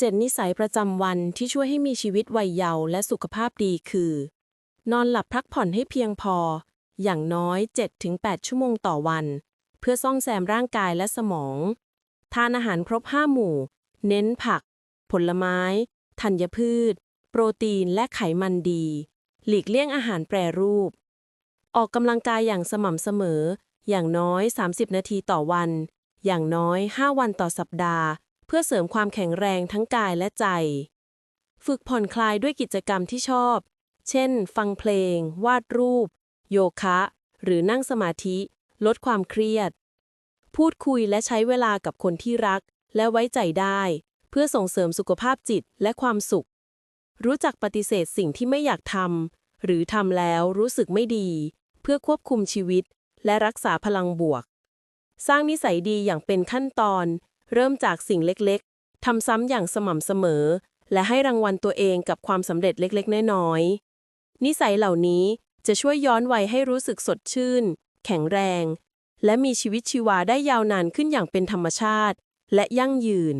7 นิสัยประจำวันที่ช่วยให้มีชีวิตวัยเยาว์และสุขภาพดีคือ นอนหลับพักผ่อนให้เพียงพอ อย่างน้อย 7-8 ชั่วโมงต่อวัน เพื่อซ่อมแซมร่างกายและสมอง ทานอาหารครบ 5 หมู่ เน้นผัก ผลไม้ ธัญพืช โปรตีนและไขมันดี หลีกเลี่ยงอาหารแปรรูป ออกกำลังกายอย่างสม่ำเสมอ อย่างน้อย 30 นาทีต่อวัน อย่างน้อย 5 วันต่อสัปดาห์ พื่อเสริมความแข็งแรงทั้งกายและใจ ฝึกผ่อนคลายด้วยกิจกรรมที่ชอบ เช่น ฟังเพลง วาดรูป โยคะ หรือนั่งสมาธิ ลดความเครียด พูดคุยและใช้เวลากับคนที่รัก และไว้ใจได้ เพื่อส่งเสริมสุขภาพจิตและความสุข รู้จักปฏิเสธสิ่งที่ไม่อยากทำหรือทำแล้วรู้สึกไม่ดี เพื่อควบคุมชีวิต และรักษาพลังบวก สร้างนิสัยดีอย่างเป็นขั้นตอน เริ่มจากสิ่งเล็กๆ ทำซ้ำอย่างสม่ำเสมอ และให้รางวัลตัวเองกับความสำเร็จเล็กๆ น้อยๆ นิสัยเหล่านี้จะช่วยย้อนวัยให้รู้สึกสดชื่น แข็งแรง และมีชีวิตชีวาได้ยาวนานขึ้นอย่างเป็นธรรมชาติ และยั่งยืน